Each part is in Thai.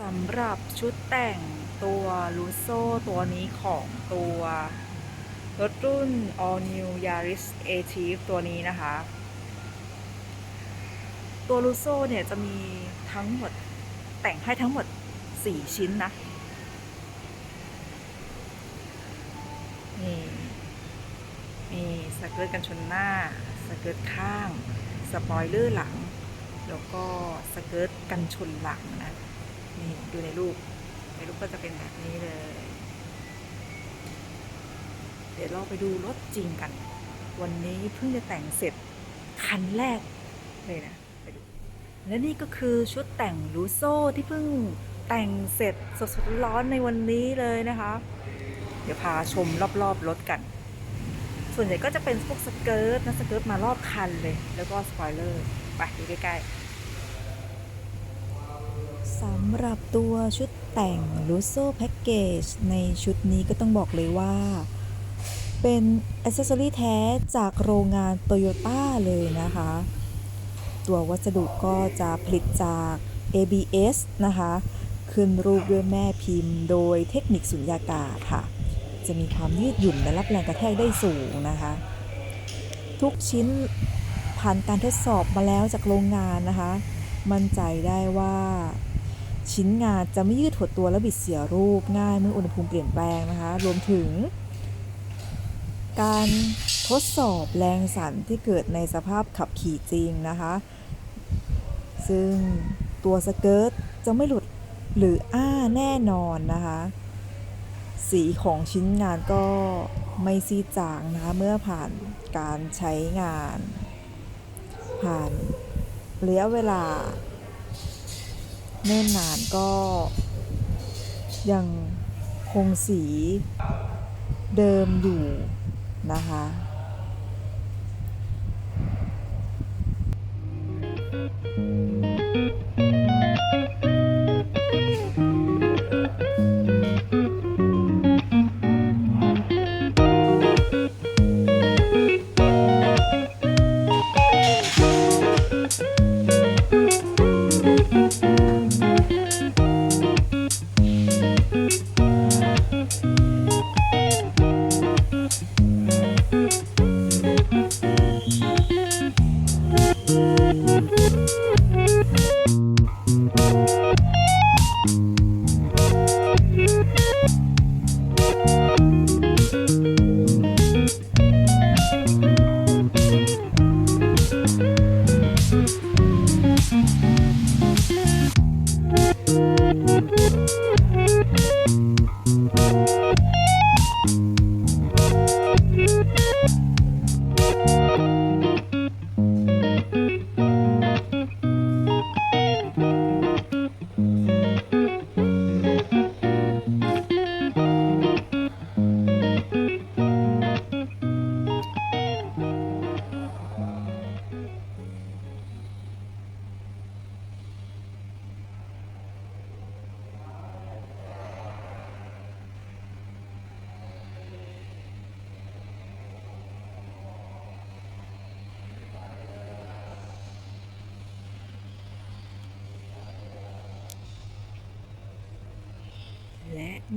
สำหรับชุดแต่งตัวลูโซตัวนี้ของตัวรถรุ่น All New Yaris a t i v ตัวนี้นะคะ ตัวลูโซเนี่ยจะมีทั้งหมดแต่งให้ทั้งหมด 4 ชิ้นนะ นี่มีสเกิร์ตกันชนหน้า สเกิร์ตข้าง สปอยเลอร์หลัง แล้วก็สเกิร์ตกันชนหลังนะ นี่ดูในรูป ในรูปก็จะเป็นแบบนี้เลย เดี๋ยวเราไปดูรถจริงกัน วันนี้เพิ่งจะแต่งเสร็จคันแรกเลยนะไปดูและนี่ก็คือชุดแต่งลูโซ่ที่เพิ่งแต่งเสร็จสดๆร้อนในวันนี้เลยนะคะ เดี๋ยวพาชมรอบๆรถกัน ส่วนใหญ่ก็จะเป็นพวกสเกิร์ตนะสเกิร์ตมารอบคันเลย แล้วก็สปอยเลอร์ ไปดูใกล้ๆ สำหรับตัวชุดแต่ง l u s o Package ในชุดนี้ก็ต้องบอกเลยว่า เป็นอ c c e s s o r y แท้จากโรงงาน Toyota เลยนะคะ ตัววัสดุก็จะผลิตจาก ABS นะคะ ขึ้นรูปด้วยแม่พิมพ์ โดยเทคนิคสุญญากาศค่ะ จะมีความยืดหยุ่นและรับแรงกระแทกได้สูงนะคะ ทุกชิ้นผ่านการทดสอบมาแล้วจากโรงงานนะคะ มั่นใจได้ว่า ชิ้นงานจะไม่ยืดหดตัวและบิดเสียรูปง่ายเมื่ออุณหภูมิเปลี่ยนแปลงนะคะ รวมถึง การทดสอบแรงสั่นที่เกิดในสภาพขับขี่จริงนะคะ ซึ่งตัวสเกิร์ตจะไม่หลุดหรืออ้าแน่นอนนะคะ สีของชิ้นงานก็ไม่ซีดจางนะคะ เมื่อผ่านการใช้งาน ผ่านระยะเวลา เนิ่นนานก็ยังคงสีเดิมอยู่นะคะ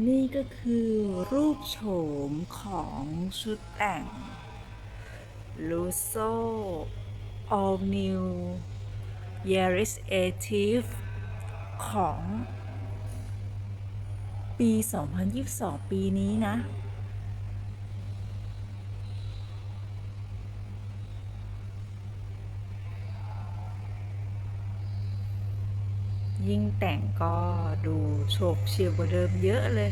นี่ก็คือรูปโฉมของชุดแต่ง l u s o All New Yaris a t i v ของปี 2022 ปีนี้นะ ยิ่งแต่งก็ดูโฉบเฉี่ยวกว่าเดิมเยอะเลย